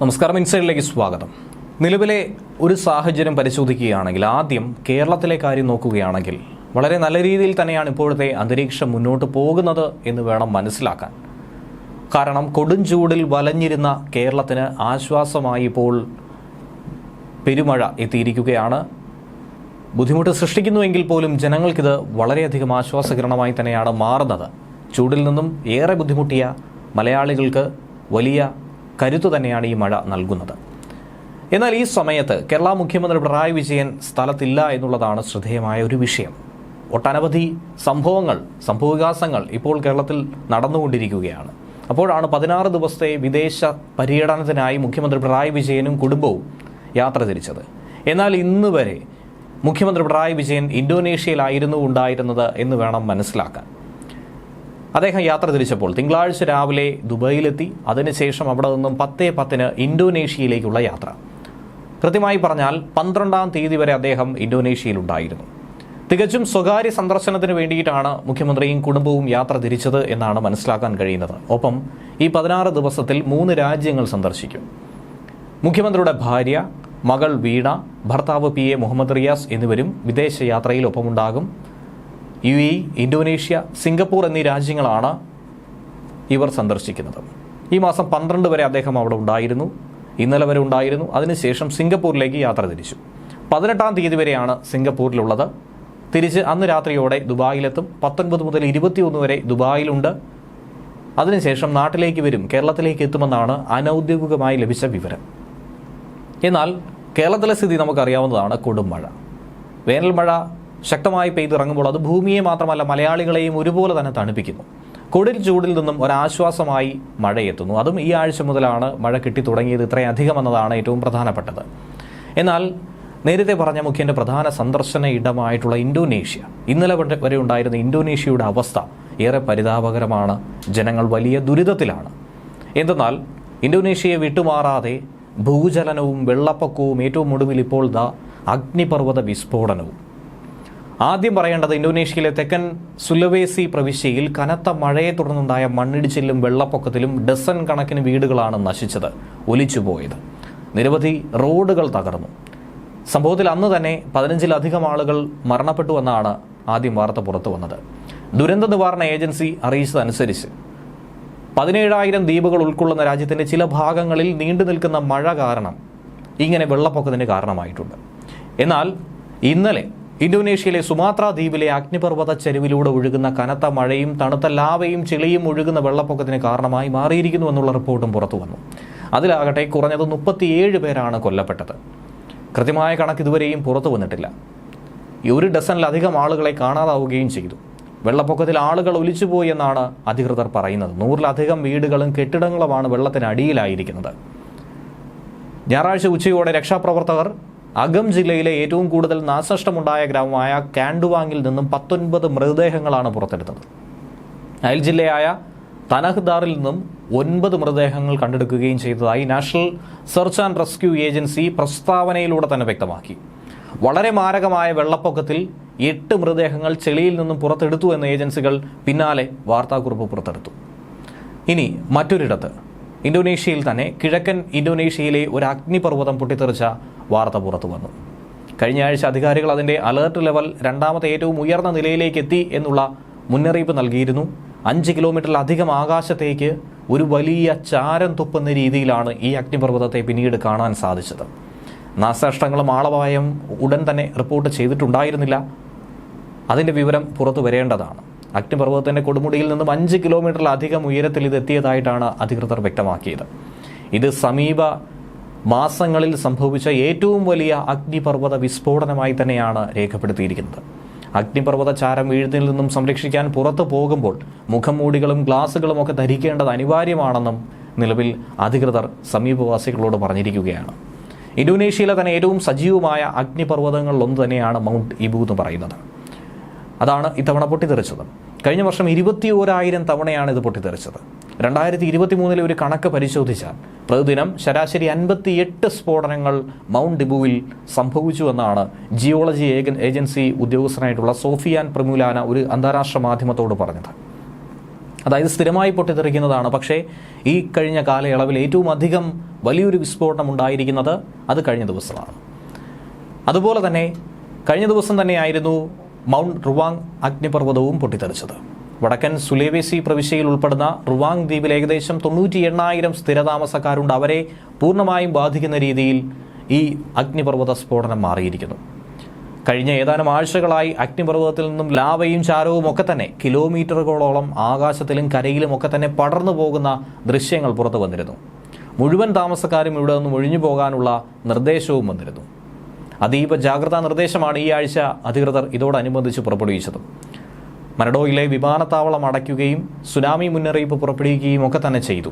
നമസ്കാരം ഇൻസൈഡിലേക്ക് സ്വാഗതം. നിലവിലെ ഒരു സാഹചര്യം പരിശോധിക്കുകയാണെങ്കിൽ ആദ്യം കേരളത്തിലെ കാര്യം നോക്കുകയാണെങ്കിൽ വളരെ നല്ല രീതിയിൽ തന്നെയാണ് ഇപ്പോഴത്തെ അന്തരീക്ഷം മുന്നോട്ട് പോകുന്നത് എന്ന് വേണം മനസ്സിലാക്കാൻ. കാരണം കൊടും ചൂടിൽ വലഞ്ഞിരുന്ന കേരളത്തിന് ആശ്വാസമായി ഇപ്പോൾ പെരുമഴ എത്തിയിരിക്കുകയാണ്. ബുദ്ധിമുട്ട് സൃഷ്ടിക്കുന്നുവെങ്കിൽ പോലും ജനങ്ങൾക്കിത് വളരെയധികം ആശ്വാസകരണമായി തന്നെയാണ് മാറുന്നത്. ചൂടിൽ നിന്നും ഏറെ ബുദ്ധിമുട്ടിയ മലയാളികൾക്ക് വലിയ കരുത്തു തന്നെയാണ് ഈ മഴ നൽകുന്നത്. എന്നാൽ ഈ സമയത്ത് കേരള മുഖ്യമന്ത്രി പിണറായി വിജയൻ സ്ഥലത്തില്ല എന്നുള്ളതാണ് ശ്രദ്ധേയമായ ഒരു വിഷയം. ഒട്ടനവധി സംഭവങ്ങൾ സംഭവവികാസങ്ങൾ ഇപ്പോൾ കേരളത്തിൽ നടന്നുകൊണ്ടിരിക്കുകയാണ്. അപ്പോഴാണ് പതിനാറ് ദിവസത്തെ വിദേശ പര്യടനത്തിനായി മുഖ്യമന്ത്രി പിണറായി വിജയനും കുടുംബവും യാത്ര തിരിച്ചത്. എന്നാൽ ഇന്ന് വരെ മുഖ്യമന്ത്രി പിണറായി വിജയൻ ഇന്തോനേഷ്യയിലായിരുന്നു ഉണ്ടായിരുന്നത് എന്ന് വേണം മനസ്സിലാക്കാൻ. അദ്ദേഹം യാത്ര തിരിച്ചപ്പോൾ തിങ്കളാഴ്ച രാവിലെ ദുബായിലെത്തി. അതിനുശേഷം അവിടെ നിന്നും പത്തേ പത്തിന് ഇന്തോനേഷ്യയിലേക്കുള്ള യാത്ര. കൃത്യമായി പറഞ്ഞാൽ പന്ത്രണ്ടാം തീയതി വരെ അദ്ദേഹം ഇന്തോനേഷ്യയിലുണ്ടായിരുന്നു. തികച്ചും സ്വകാര്യ സന്ദർശനത്തിന് വേണ്ടിയിട്ടാണ് മുഖ്യമന്ത്രിയും കുടുംബവും യാത്ര തിരിച്ചത് എന്നാണ് മനസ്സിലാക്കാൻ കഴിയുന്നത്. ഒപ്പം ഈ പതിനാറ് ദിവസത്തിൽ മൂന്ന് രാജ്യങ്ങൾ സന്ദർശിക്കും. മുഖ്യമന്ത്രിയുടെ ഭാര്യ മകൾ വീണ ഭർത്താവ് പി എ മുഹമ്മദ് റിയാസ് എന്നിവരും വിദേശയാത്രയിൽ ഒപ്പമുണ്ടാകും. യു എ ഇന്തോനേഷ്യ സിംഗപ്പൂർ എന്നീ രാജ്യങ്ങളാണ് ഇവർ സന്ദർശിക്കുന്നത്. ഈ മാസം പന്ത്രണ്ട് വരെ അദ്ദേഹം അവിടെ ഉണ്ടായിരുന്നു. ഇന്നലെ വരെ ഉണ്ടായിരുന്നു. അതിനുശേഷം സിംഗപ്പൂരിലേക്ക് യാത്ര തിരിച്ചു. പതിനെട്ടാം തീയതി വരെയാണ് സിംഗപ്പൂരിലുള്ളത്. തിരിച്ച് അന്ന് രാത്രിയോടെ ദുബായിലെത്തും. പത്തൊൻപത് മുതൽ ഇരുപത്തിയൊന്ന് വരെ ദുബായിലുണ്ട്. അതിനുശേഷം നാട്ടിലേക്ക് വരും. കേരളത്തിലേക്ക് എത്തുമെന്നാണ് അനൗദ്യോഗികമായി ലഭിച്ച വിവരം. എന്നാൽ കേരളത്തിലെ സ്ഥിതി നമുക്കറിയാവുന്നതാണ് കൊടുമഴ വേനൽ മഴ ശക്തമായി പെയ്തിറങ്ങുമ്പോൾ അത് ഭൂമിയെ മാത്രമല്ല മലയാളികളെയും ഒരുപോലെ തന്നെ തണുപ്പിക്കുന്നു. കൊടുൽ ചൂടിൽ നിന്നും ഒരാശ്വാസമായി മഴയെത്തുന്നു. അതും ഈ ആഴ്ച മുതലാണ് മഴ കിട്ടി തുടങ്ങിയത് ഇത്രയധികം എന്നതാണ് ഏറ്റവും പ്രധാനപ്പെട്ടത്. എന്നാൽ നേരത്തെ പറഞ്ഞ മുഖ്യന്റെ പ്രധാന സന്ദർശന ഇടമായിട്ടുള്ള ഇന്തോനേഷ്യ. ഇന്നലെ വരെ- വരെ ഉണ്ടായിരുന്ന ഇന്തോനേഷ്യയുടെ അവസ്ഥ ഏറെ പരിതാപകരമാണ്. ജനങ്ങൾ വലിയ ദുരിതത്തിലാണ്. എന്തെന്നാൽ ഇന്തോനേഷ്യയെ വിട്ടുമാറാതെ ഭൂചലനവും വെള്ളപ്പൊക്കവും ഏറ്റവും ഒടുവിൽ ഇപ്പോൾ ദ അഗ്നിപർവത വിസ്ഫോടനവും. ആദ്യം പറയേണ്ടത് ഇന്തോനേഷ്യയിലെ തെക്കൻ സുലവേസി പ്രവിശ്യയിൽ കനത്ത മഴയെ തുടർന്നുണ്ടായ മണ്ണിടിച്ചിലും വെള്ളപ്പൊക്കത്തിലും ഡസൻ കണക്കിന് വീടുകളാണ് നശിച്ചത് ഒലിച്ചുപോയത്. നിരവധി റോഡുകൾ തകർന്നു. സംഭവത്തിൽ അന്ന് തന്നെ പതിനഞ്ചിലധികം ആളുകൾ മരണപ്പെട്ടുവെന്നാണ് ആദ്യം വാർത്ത പുറത്തു വന്നത്. ദുരന്ത നിവാരണ ഏജൻസി അറിയിച്ചതനുസരിച്ച് പതിനേഴായിരം ദ്വീപുകൾ ഉൾക്കൊള്ളുന്ന രാജ്യത്തിന്റെ ചില ഭാഗങ്ങളിൽ നീണ്ടു നിൽക്കുന്ന മഴ കാരണം ഇങ്ങനെ വെള്ളപ്പൊക്കത്തിന് കാരണമായിട്ടുണ്ട്. എന്നാൽ ഇന്നലെ ഇന്തോനേഷ്യയിലെ സുമാത്ര ദ്വീപിലെ അഗ്നിപർവത ചരിവിലൂടെ ഒഴുകുന്ന കനത്ത മഴയും തണുത്ത ലാവയും ചെളിയും ഒഴുകുന്ന വെള്ളപ്പൊക്കത്തിന് കാരണമായി മാറിയിരിക്കുന്നു എന്നുള്ള റിപ്പോർട്ടും പുറത്തു വന്നു അതിലാകട്ടെ കുറഞ്ഞത് മുപ്പത്തിയേഴ് പേരാണ് കൊല്ലപ്പെട്ടത്. കൃത്യമായ കണക്ക് ഇതുവരെയും പുറത്തു വന്നിട്ടില്ല. ഈ ഒരു ഡസനിലധികം ആളുകളെ കാണാതാവുകയും ചെയ്തു. വെള്ളപ്പൊക്കത്തിൽ ആളുകൾ ഒലിച്ചുപോയി എന്നാണ് അധികൃതർ പറയുന്നത്. നൂറിലധികം വീടുകളും കെട്ടിടങ്ങളുമാണ് വെള്ളത്തിനടിയിലായിരിക്കുന്നത് ഞായറാഴ്ച ഉച്ചയോടെ രക്ഷാപ്രവർത്തകർ അകം ജില്ലയിലെ ഏറ്റവും കൂടുതൽ നാശനഷ്ടമുണ്ടായ ഗ്രാമമായ കാൻഡുവാങ്ങിൽ നിന്നും പത്തൊൻപത് മൃതദേഹങ്ങളാണ് പുറത്തെടുത്തത്. അയൽ ജില്ലയായ തനഹ്ദാറിൽ നിന്നും ഒൻപത് മൃതദേഹങ്ങൾ കണ്ടെടുക്കുകയും ചെയ്തതായി national search and rescue agency പ്രസ്താവനയിലൂടെ തന്നെ വ്യക്തമാക്കി. വളരെ മാരകമായ വെള്ളപ്പൊക്കത്തിൽ എട്ട് മൃതദേഹങ്ങൾ ചെളിയിൽ നിന്നും പുറത്തെടുത്തു എന്ന ഏജൻസികൾ പിന്നാലെ വാർത്താക്കുറിപ്പ് പുറത്തെടുത്തു. ഇനി മറ്റൊരിടത്ത്. ഇന്തോനേഷ്യയിൽ തന്നെ കിഴക്കൻ ഇന്തോനേഷ്യയിലെ ഒരു അഗ്നിപർവതം പൊട്ടിത്തെറിച്ച വാർത്ത പുറത്തു വന്നു. കഴിഞ്ഞ ആഴ്ച അധികാരികൾ അതിന്റെ അലേർട്ട് ലെവൽ രണ്ടാമത്തെ ഏറ്റവും ഉയർന്ന നിലയിലേക്ക് എത്തി എന്നുള്ള മുന്നറിയിപ്പ് നൽകിയിരുന്നു. അഞ്ച് കിലോമീറ്ററിലധികം ആകാശത്തേക്ക് ഒരു വലിയ ചാരം തുപ്പുന്ന രീതിയിലാണ് ഈ അഗ്നിപർവതത്തെ പിന്നീട് കാണാൻ സാധിച്ചത്. നാശനഷ്ടങ്ങളും ആളപായം ഉടൻ തന്നെ റിപ്പോർട്ട് ചെയ്തിട്ടുണ്ടായിരുന്നില്ല. അതിന്റെ വിവരം പുറത്തു വരേണ്ടതാണ്. അഗ്നിപർവതത്തിന്റെ കൊടുമുടിയിൽ നിന്നും അഞ്ച് കിലോമീറ്ററിലധികം ഉയരത്തിൽ ഇത് എത്തിയതായിട്ടാണ് അധികൃതർ വ്യക്തമാക്കിയത്. ഇത് സമീപ മാസങ്ങളിൽ സംഭവിച്ച ഏറ്റവും വലിയ അഗ്നിപർവത വിസ്ഫോടനമായി തന്നെയാണ് രേഖപ്പെടുത്തിയിരിക്കുന്നത്. അഗ്നിപർവത ചാരം വീഴുന്നതിൽ നിന്നും സംരക്ഷിക്കാൻ പുറത്തു പോകുമ്പോൾ മുഖംമൂടികളും ഗ്ലാസുകളും ഒക്കെ ധരിക്കേണ്ടത് അനിവാര്യമാണെന്നും നിലവിൽ അധികൃതർ സമീപവാസികളോട് പറഞ്ഞിരിക്കുകയാണ്. ഇന്തോനേഷ്യയിലെ തന്നെ ഏറ്റവും സജീവമായ അഗ്നിപർവതങ്ങളിലൊന്ന് തന്നെയാണ് മൗണ്ട് ഇബു എന്ന് പറയുന്നത്. അതാണ് ഇത്തവണ പൊട്ടിത്തെറിച്ചത്. കഴിഞ്ഞ വർഷം ഇരുപത്തി ഓരായിരം തവണയാണ് ഇത് പൊട്ടിത്തെറിച്ചത്. രണ്ടായിരത്തി ഇരുപത്തി മൂന്നിലെ ഒരു കണക്ക് പരിശോധിച്ചാൽ പ്രതിദിനം ശരാശരി അൻപത്തിയെട്ട് സ്ഫോടനങ്ങൾ മൗണ്ട് ഡിബുവിൽ സംഭവിച്ചുവെന്നാണ് ജിയോളജി ഏജൻ- ഏജൻസി ഉദ്യോഗസ്ഥനായിട്ടുള്ള സോഫിയാൻ പ്രമുലാന ഒരു അന്താരാഷ്ട്ര മാധ്യമത്തോട് പറഞ്ഞത്. അതായത് സ്ഥിരമായി പൊട്ടിത്തെറിക്കുന്നതാണ്. പക്ഷേ ഈ കഴിഞ്ഞ കാലയളവിൽ ഏറ്റവും അധികം വലിയൊരു വിസ്ഫോടനം ഉണ്ടായിരിക്കുന്നത് അത് കഴിഞ്ഞ ദിവസമാണ്. അതുപോലെ തന്നെ കഴിഞ്ഞ ദിവസം തന്നെയായിരുന്നു മൗണ്ട് റുവാങ് അഗ്നിപർവതവും പൊട്ടിത്തെറിച്ചത്. വടക്കൻ സുലേവേസി പ്രവിശ്യയിൽ ഉൾപ്പെടുന്ന റുവാങ് ദ്വീപിൽ ഏകദേശം തൊണ്ണൂറ്റി എണ്ണായിരം സ്ഥിരതാമസക്കാരുണ്ട്. അവരെ പൂർണമായും ബാധിക്കുന്ന രീതിയിൽ ഈ അഗ്നിപർവത സ്ഫോടനം മാറിയിരിക്കുന്നു. കഴിഞ്ഞ ഏതാനും ആഴ്ചകളായി അഗ്നിപർവതത്തിൽ നിന്നും ലാവയും ചാരവും ഒക്കെ തന്നെ കിലോമീറ്ററുകളോളം ആകാശത്തിലും കരയിലും ഒക്കെ തന്നെ പടർന്നു പോകുന്ന ദൃശ്യങ്ങൾ പുറത്തു വന്നിരുന്നു. മുഴുവൻ താമസക്കാരും ഇവിടെ നിന്നും ഒഴിഞ്ഞു പോകാനുള്ള നിർദ്ദേശവും വന്നിരുന്നു. അതീവ ജാഗ്രതാ നിർദ്ദേശമാണ് ഈ ആഴ്ച അധികൃതർ ഇതോടനുബന്ധിച്ച് പുറപ്പെടുവിച്ചത്. മരഡോയിലെ വിമാനത്താവളം അടയ്ക്കുകയും സുനാമി മുന്നറിയിപ്പ് പുറപ്പെടുവിക്കുകയും ഒക്കെ തന്നെ ചെയ്തു.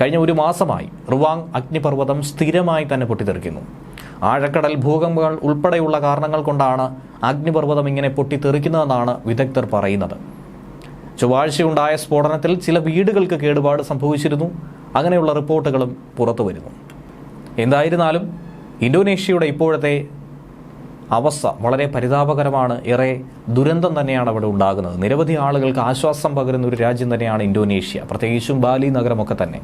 കഴിഞ്ഞ ഒരു മാസമായി റുവാങ് അഗ്നിപർവതം സ്ഥിരമായി തന്നെ പൊട്ടിത്തെറിക്കുന്നു. ആഴക്കടൽ ഭൂകമ്പങ്ങൾ ഉൾപ്പെടെയുള്ള കാരണങ്ങൾ കൊണ്ടാണ് അഗ്നിപർവതം ഇങ്ങനെ പൊട്ടിത്തെറിക്കുന്നതെന്നാണ് വിദഗ്ധർ പറയുന്നത്. ചൊവ്വാഴ്ചയുണ്ടായ സ്ഫോടനത്തിൽ ചില വീടുകൾക്ക് കേടുപാട് സംഭവിച്ചിരുന്നു. അങ്ങനെയുള്ള റിപ്പോർട്ടുകളും പുറത്തു വരുന്നു എന്തായിരുന്നാലും ഇന്തോനേഷ്യയുടെ ഇപ്പോഴത്തെ അവസ്ഥ വളരെ പരിതാപകരമാണ്. ഏറെ ദുരന്തം തന്നെയാണ് അവിടെ ഉണ്ടാകുന്നത്. നിരവധി ആളുകൾക്ക് ആശ്വാസം പകരുന്ന ഒരു രാജ്യം തന്നെയാണ് ഇന്തോനേഷ്യ. പ്രത്യേകിച്ചും ബാലി നഗരമൊക്കെ തന്നെ.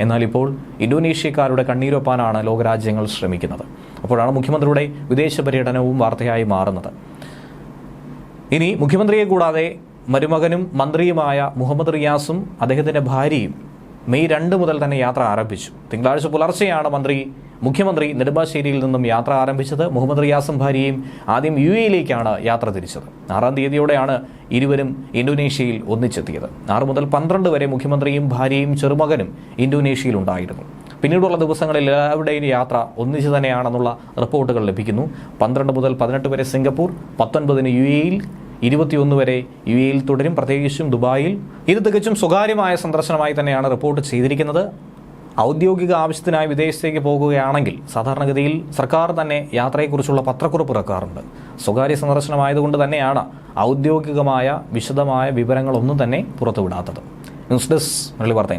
എന്നാൽ ഇപ്പോൾ ഇന്തോനേഷ്യക്കാരുടെ കണ്ണീരൊപ്പാനാണ് ലോകരാജ്യങ്ങൾ ശ്രമിക്കുന്നത്. അപ്പോഴാണ് മുഖ്യമന്ത്രിയുടെ വിദേശ പര്യടനവും വാർത്തയായി മാറുന്നത്. ഇനി മുഖ്യമന്ത്രിയെ കൂടാതെ മരുമകനും മന്ത്രിയുമായ മുഹമ്മദ് റിയാസും അദ്ദേഹത്തിന്റെ ഭാര്യയും മെയ് രണ്ട് മുതൽ തന്നെ യാത്ര ആരംഭിച്ചു. തിങ്കളാഴ്ച പുലർച്ചെയാണ് മന്ത്രി മുഖ്യമന്ത്രി നെടുമ്പാശ്ശേരിയിൽ നിന്നും യാത്ര ആരംഭിച്ചത് മുഹമ്മദ് റിയാസും ഭാര്യയും ആദ്യം യു എയിലേക്കാണ് യാത്ര തിരിച്ചത്. ആറാം തീയതിയോടെയാണ് ഇരുവരും ഇന്തോനേഷ്യയിൽ ഒന്നിച്ചെത്തിയത്. ആറ് മുതൽ പന്ത്രണ്ട് വരെ മുഖ്യമന്ത്രിയും ഭാര്യയും ചെറുമകനും ഇന്തോനേഷ്യയിൽ ഉണ്ടായിരുന്നു. പിന്നീടുള്ള ദിവസങ്ങളിൽ എല്ലാവരുടെയും യാത്ര ഒന്നിച്ചു തന്നെയാണെന്നുള്ള റിപ്പോർട്ടുകൾ ലഭിക്കുന്നു. പന്ത്രണ്ട് മുതൽ പതിനെട്ട് വരെ സിംഗപ്പൂർ പത്തൊൻപതിന് യു എയിൽ ഇരുപത്തിയൊന്ന് വരെ യു എയിൽ തുടരും. പ്രത്യേകിച്ചും ദുബായിൽ. ഇത് തികച്ചും സ്വകാര്യമായ സന്ദർശനമായി തന്നെയാണ് റിപ്പോർട്ട് ചെയ്തിരിക്കുന്നത്. ഔദ്യോഗിക ആവശ്യത്തിനായി വിദേശത്തേക്ക് പോകുകയാണെങ്കിൽ സാധാരണഗതിയിൽ സർക്കാർ തന്നെ യാത്രയെക്കുറിച്ചുള്ള പത്രക്കുറിപ്പ് ഇറക്കാറുണ്ട്. സ്വകാര്യ സന്ദർശനമായതുകൊണ്ട് തന്നെയാണ് ഔദ്യോഗികമായ വിശദമായ വിവരങ്ങളൊന്നും തന്നെ പുറത്തുവിടാത്തത്. ന്യൂസ് ഡെസ്ക് മലയാളി വാർത്ത